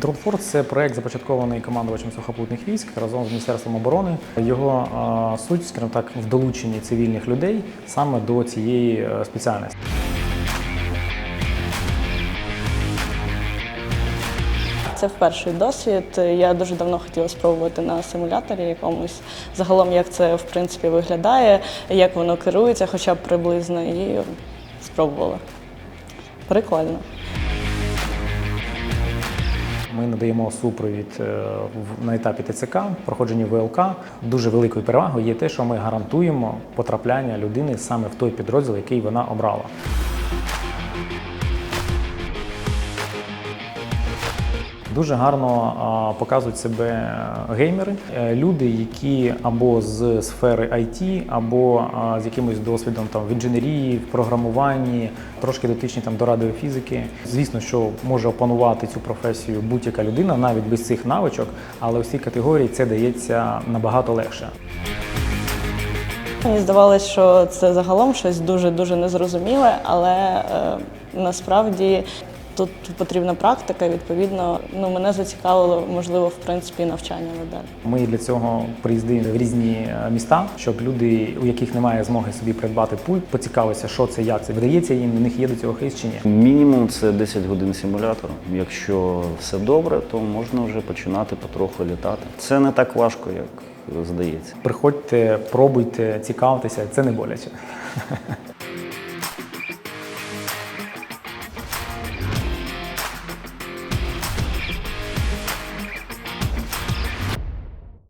Дронфорс це проект, започаткований командувачем сухопутних військ разом з Міністерством оборони. Його е, суть, скажімо так, в долученні цивільних людей саме до цієї е, спеціальності. Це перший досвід. Я дуже давно хотіла спробувати на симуляторі якомусь. Загалом, як це в принципі виглядає, як воно керується, хоча б приблизно, і спробувала. Прикольно. Ми надаємо супровід е, на етапі ТЦК, проходження ВЛК. Дуже великою перевагою є те, що ми гарантуємо потрапляння людини саме в той підрозділ, який вона обрала. Дуже гарно показують себе геймери, Е, люди, які або з сфери IT, або з якимось досвідом там в інженерії, в програмуванні, трошки дотичні там до радіофізики. Звісно, що може опанувати цю професію будь-яка людина, навіть без цих навичок, але у цій категорії це дається набагато легше. Мені здавалося, що це загалом щось дуже-дуже незрозуміле, але е, насправді тут потрібна практика. Відповідно, ну мене зацікавило, можливо, в принципі, навчання надалі. Ми для цього приїздимо в різні е, міста, щоб люди, у яких немає змоги собі придбати пульт, поцікавилися, що це, як це видається їм, у них є до цього хист чи ні. Мінімум це 10 годин симулятору. Якщо все добре, то можна вже починати потроху літати. Це не так важко, як здається. Приходьте, пробуйте, цікавтеся, це не боляче.